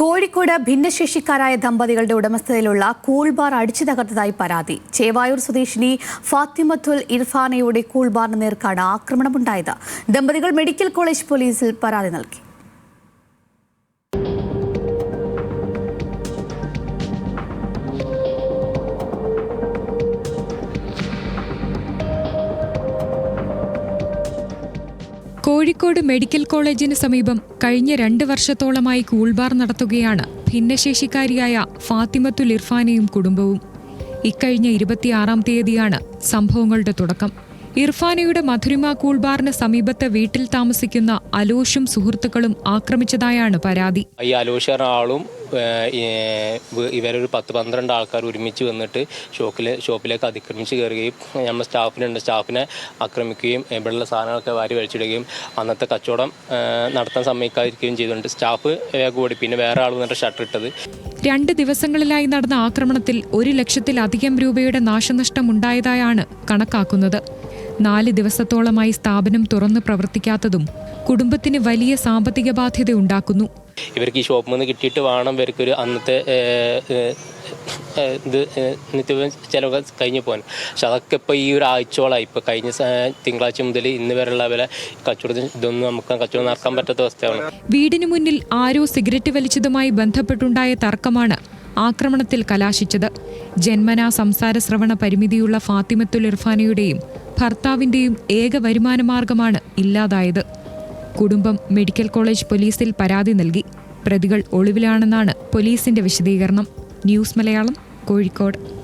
കോഴിക്കോട് ഭിന്നശേഷിക്കാരായ ദമ്പതികളുടെ ഉടമസ്ഥതയിലുള്ള കൂൾ ബാർ അടിച്ചു തകർത്തതായി പരാതി. ചേവായൂർ സ്വദേശിനി ഫാത്തിമത്തുൽ ഇർഫാനയുടെ കൂൾ ബാറിന് നേർക്കാണ് ആക്രമണമുണ്ടായത്. ദമ്പതികൾ മെഡിക്കൽ കോളേജ് പോലീസിൽ പരാതി നൽകി. കോഴിക്കോട് മെഡിക്കൽ കോളേജിന് സമീപം കഴിഞ്ഞ രണ്ട് വർഷത്തോളമായി കൂൾബാർ നടത്തുകയാണ് ഭിന്നശേഷിക്കാരിയായ ഫാത്തിമത്തുൽ ഇർഫാനയും കുടുംബവും. ഇക്കഴിഞ്ഞ ഇരുപത്തിയാറാം തീയതിയാണ് സംഭവങ്ങളുടെ തുടക്കം. ഇർഫാനയുടെ മധുരിമ കൂൾബാറിന് സമീപത്തെ വീട്ടിൽ താമസിക്കുന്ന അലോഷും സുഹൃത്തുക്കളും ആക്രമിച്ചതായാണ് പരാതി. ഈ അലോഷ് ആളും ഇവരൊരു പത്ത് പന്ത്രണ്ട് ആൾക്കാർ ഒരുമിച്ച് വന്നിട്ട് ഷോപ്പിൽ ഷോപ്പിലേക്ക് അതിക്രമിച്ച് കയറുകയും നമ്മൾ സ്റ്റാഫിനുണ്ട് സ്റ്റാഫിനെ ആക്രമിക്കുകയും ഇവിടെയുള്ള സാധനങ്ങളൊക്കെ വാരി വലിച്ചിടുകയും അന്നത്തെ കച്ചവടം നടത്താൻ സമ്മതിക്കാതിരിക്കുകയും ചെയ്തിട്ടുണ്ട്. സ്റ്റാഫ് കൂടി പിന്നെ വേറെ ആൾ വന്നിട്ട് ഷട്ടർ ഇട്ടത്. രണ്ട് ദിവസങ്ങളിലായി നടന്ന ആക്രമണത്തിൽ ഒരു ലക്ഷത്തിലധികം രൂപയുടെ നാശനഷ്ടം ഉണ്ടായതായാണ് കണക്കാക്കുന്നത്. നാല് ദിവസത്തോളമായി സ്ഥാപനം തുറന്ന് പ്രവർത്തിക്കാത്തതും കുടുംബത്തിന് വലിയ സാമ്പത്തിക ബാധ്യത ഉണ്ടാക്കുന്നു. ഇവർക്ക് ഈ ഷോപ്പിൽ നിന്ന് കിട്ടിയിട്ട് വേണം ഇവർക്കൊരു അന്നത്തെ ഇത് നിത്യ ചിലവ് കഴിഞ്ഞു പോകാൻ. പക്ഷെ അതൊക്കെ ഇപ്പോൾ ഈ ഒരു ആഴ്ചയോളായി. ഇപ്പോൾ കഴിഞ്ഞ തിങ്കളാഴ്ച മുതൽ ഇന്ന് വരെയുള്ള വില കച്ചവടത്തിന് ഇതൊന്നും നമുക്ക് കച്ചവടം നടക്കാൻ പറ്റാത്ത അവസ്ഥയാണ്. വീടിന് മുന്നിൽ ആരോ സിഗരറ്റ് വലിച്ചതുമായി ബന്ധപ്പെട്ടുണ്ടായ തർക്കമാണ് ആക്രമണത്തിൽ കലാശിച്ചത്. ജന്മനാ സംസാര ശ്രവണ പരിമിതിയുള്ള ഫാത്തിമത്തുൽ ഇർഫാനയുടെയും ഭർത്താവിന്റെയും ഏക വരുമാനമാർഗമാണ് ഇല്ലാതായത്. കുടുംബം മെഡിക്കൽ കോളേജ് പോലീസിൽ പരാതി നൽകി. പ്രതികൾ ഒളിവിലാണെന്നാണ് പോലീസിന്റെ വിശദീകരണം. ന്യൂസ് മലയാളം കോഴിക്കോട്.